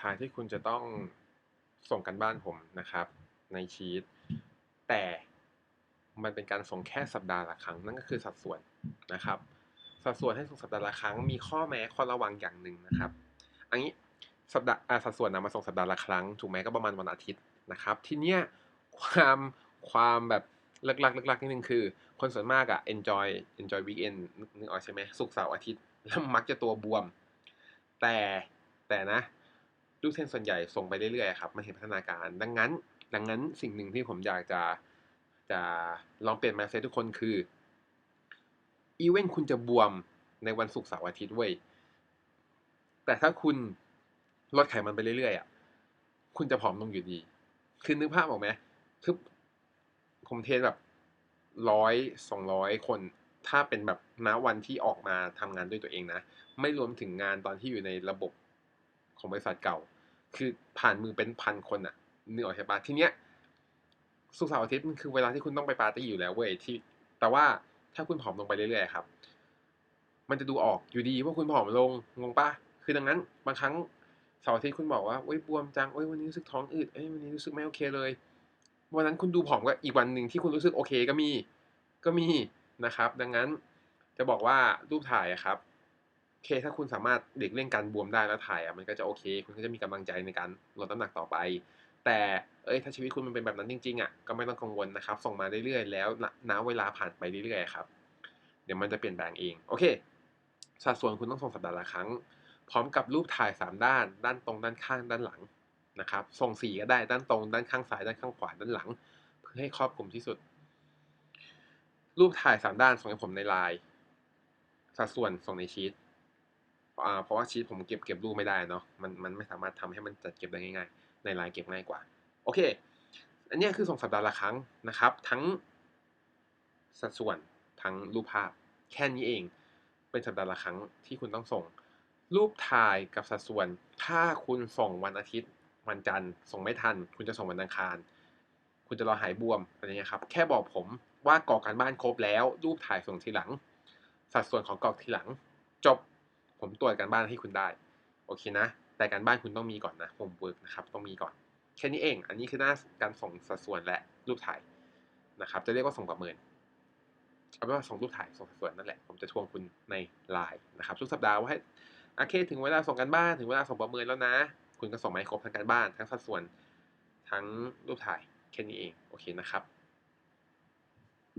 ทางที่คุณจะต้องส่งกันบ้านผมนะครับ ในชีตแต่มันเป็นการส่งแค่สัปดาห์ละครั้ง นั่นก็คือสัดส่วนนะครับ สัดส่วนให้ส่งสัปดาห์ละครั้ง มีข้อแม้ข้อระวังอย่างหนึ่งนะครับ อันนี้สัปดาห์สัดส่วนนะมาส่งสัปดาห์ละครั้ง ถูกไหมก็ประมาณวันอาทิตย์นะครับ ทีเนี้ยความความแบบเลิกลักเลิกลักนิดนึงคือ คนส่วนมากอะ enjoy enjoy weekend นึกออกใช่ไหมศุกเสาร์อาทิตย์แล้วมักจะตัวบวม แต่แต่นะ ลูกเทนส่วนใหญ่ส่งไปเรื่อยๆครับมันเห็นพัฒนาการ ดังนั้น ดังนั้นสิ่งหนึ่งที่ผมอยากจะจะลองเปลี่ยนมาเซตทุกคนคืออีเวนต์คุณจะบวมในวันศุกร์เสาร์อาทิตย์เว้ยแต่ถ้าคุณลดไขมันไปเรื่อยๆอะคุณจะผอมลงอยู่ดี คือนึกภาพออกไหมคือผมเทรนแบบร้อยสองร้อยคน ถ้าเป็นแบบณวันที่ออกมาทำงานด้วยตัวเองนะ ไม่รวมถึงงานตอนที่อยู่ในระบบ ของบริษัทเก่า คือผ่านมือเป็นพันคนอะนึกออกใช่ปะทีเนี้ยสุกร์เสาร์อาทิตย์มันคือเวลาที่คุณต้องไปปาร์ตี้อยู่แล้วเว้ยที่ แต่ว่าถ้าคุณผอมลงไปเรื่อยๆครับ มันจะดูออกอยู่ดีว่าคุณผอมลงงงปะคือดังนั้นบางครั้งเสาร์อาทิตย์คุณบอกว่าโอ้ยบวมจังโอ้ยวันนี้รู้สึกท้องอืดเอ้ยวันนี้รู้สึกไม่โอเคเลยวันนั้นคุณดูผอมก็อีกวันหนึ่งที่คุณรู้สึกโอเคก็มีก็มีนะครับ ดังนั้นจะบอกว่ารูปถ่ายครับ เค ถ้าคุณสามารถเด็กเลี่ยงการบวมได้แล้วถ่ายอะมันก็จะโอเค คุณก็จะมีกำลังใจในการลดน้ำหนักต่อไป แต่เอ้ยถ้าชีวิตคุณมันเป็นแบบนั้นจริงๆอะก็ไม่ต้องกังวลนะครับ ส่งมาเรื่อยๆแล้วณเวลาผ่านไปเรื่อยๆครับ เดี๋ยวมันจะเปลี่ยนแปลงเองโอเค สัดส่วนคุณต้องส่งสัปดาห์ละครั้ง พร้อมกับรูปถ่าย 3 ด้าน ด้านตรงด้านข้างด้านหลังนะครับ ส่งสีก็ได้ด้านตรง ด้านข้างซ้ายด้านข้างขวาด้านหลัง เพื่อให้ครอบคลุมที่สุด รูปถ่าย 3 ด้านส่งให้ผมในไลน์สัดส่วนส่งในชีต เพราะว่าชีตผมเก็บเก็บรูปไม่ได้เนาะมันมันไม่สามารถทำให้มันจัดเก็บได้ง่ายๆ ในไลน์เก็บง่ายกว่า โอเค อันนี้คือส่งสัปดาห์ละครั้งนะครับ ทั้งสัดส่วนทั้งรูปภาพ แค่นี้เอง เป็นสัปดาห์ละครั้งที่คุณต้องส่ง รูปถ่ายกับสัดส่วน ถ้าคุณส่งวันอาทิตย์วันจันทร์ส่งไม่ทัน คุณจะส่งวันอังคาร คุณจะรอหายบวมอะไรเงี้ยครับแค่บอกผมว่ากรอกการบ้านครบแล้ว รูปถ่ายส่งทีหลัง สัดส่วนของกรอกทีหลัง จบ ผมตรวจการบ้านให้คุณได้ โอเคนะ แต่การบ้านคุณต้องมีก่อนนะโฮมเวิร์กนะครับ ต้องมีก่อน แค่นี้เอง อันนี้คือหน้าการส่งสัดส่วนและรูปถ่ายนะครับ จะเรียกว่าส่งประเมิน เอาเป็นว่าส่งรูปถ่ายส่งสัดส่วนนั่นแหละ ผมจะทวงคุณในไลน์นะครับ ทุกสัปดาห์ว่าให้โอเคถึงเวลาส่งการบ้าน ถึงเวลาส่งประเมินแล้วนะ คุณก็ส่งมาให้ครบทั้งการบ้าน ทั้งสัดส่วน ทั้งรูปถ่าย แค่นี้เอง โอเคนะครับ